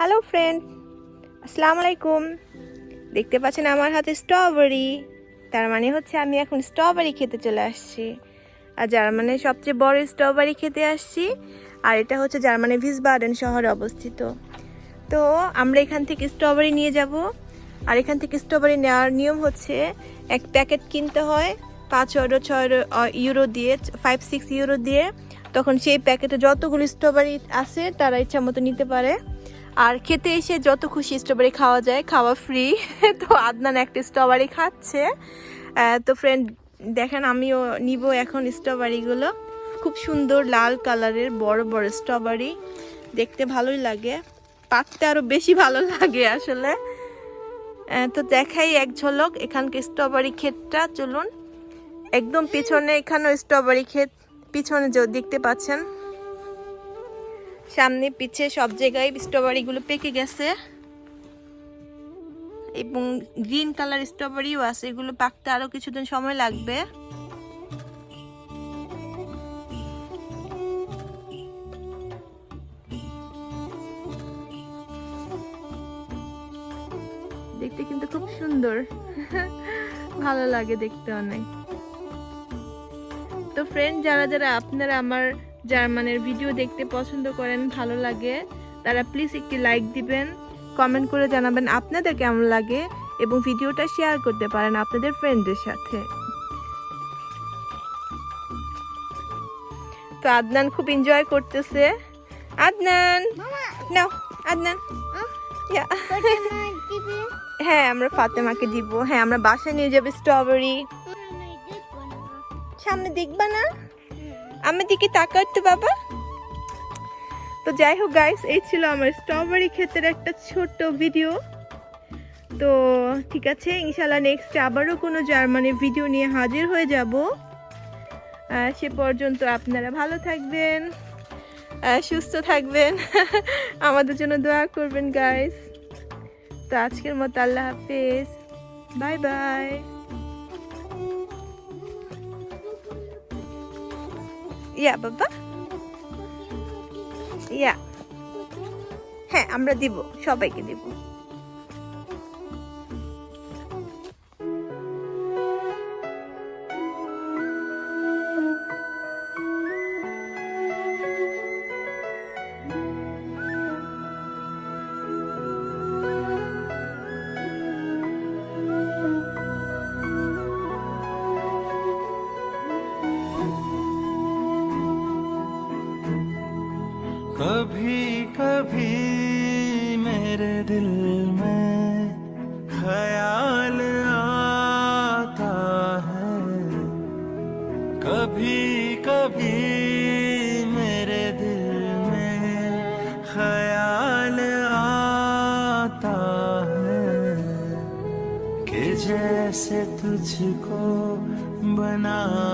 Hello friend আসসালামু আলাইকুম দেখতে পাচ্ছেন আমার হাতে স্ট্রবেরি তার মানে হচ্ছে আমি এখন স্ট্রবেরি খেতে চলে আসছি। আর জার্মানির সবচেয়ে বড় স্ট্রবেরি খেতে আসছি। আর এটা হচ্ছে জার্মানির ভিসবাডেন শহরে অবস্থিত। তো আমরা এখান থেকে স্ট্রবেরি নিয়ে যাব। আর এখান থেকে স্ট্রবেরি নেওয়ার নিয়ম হচ্ছে এক প্যাকেট কিনতে হয় পাঁচ ইউরো ছয় ইউরো দিয়ে ফাইভ সিক্স ইউরো দিয়ে। তখন সেই প্যাকেটে যতগুলো স্ট্রবেরি আছে তারা ইচ্ছা মতো নিতে পারে। আর খেতে এসে যত খুশি স্ট্রবেরি খাওয়া যায়, খাওয়া ফ্রি তো আদনান একটা স্ট্রবেরি খাচ্ছে। তো ফ্রেন্ড দেখেন আমিও নিব এখন স্ট্রবেরিগুলো খুব সুন্দর লাল কালারের, বড় বড় স্ট্রবেরি দেখতে ভালোই লাগে। পাকতে আরও বেশি ভালো লাগে আসলে। তো দেখাই এক ঝলক এখানকার স্ট্রবেরি ক্ষেতটা। চলুন, একদম পিছনে এখানেও স্ট্রবেরি ক্ষেত, পিছনে দেখতে পাচ্ছেন। সামনে, পিছে সব জায়গায় স্ট্রবেরি গুলো পেকে গেছে। এবং গ্রিন কালার স্ট্রবেরিও আছে, এগুলো পাকতে আরও কিছুদিন সময় লাগবে। দেখতে কিন্তু খুব সুন্দর। ভালো লাগে দেখতে অনেক। তো ফ্রেন্ড যারা যারা আপনারা আমার জার্মানের ভিডিও দেখতে পছন্দ করেন ভালো লাগে তারা প্লিজ একটি লাইক দিবেন কমেন্ট করে জানাবেন আপনাদের কেমন লাগে এবং ভিডিওটা শেয়ার করতে পারেন আপনাদের ফ্রেন্ডদের সাথে। তো আদনান খুব এনজয় করতেছে। আদনান নাও আদনান। হ্যাঁ আমরা ফাতেমাকে দিব। হ্যাঁ আমরা বাসায় নিয়ে যাব স্ট্রবেরি সামনে দেখবা না? আমার দিকে তাকাও তো বাবা। তো যাই হোক গাইস এই ছিল আমার স্ট্রবেরি ক্ষেতের একটা ছোট্ট ভিডিও তো ঠিক আছে ইনশাল্লাহ নেক্সট আবারও কোনো জার্মানির ভিডিও নিয়ে হাজির হয়ে যাব। সে পর্যন্ত আপনারা ভালো থাকবেন সুস্থ থাকবেন। আমাদের জন্য দোয়া করবেন গাইস তো আজকের মতো আল্লাহ হাফেজ। Bye bye. ইয়া বাবা। ইয়া হ্যাঁ আমরা দিব সবাইকে দিব। कभी कभी मेरे दिल में ख्याल आता है। कभी कभी मेरे दिल में ख्याल आता है कि जैसे तुझको बनाया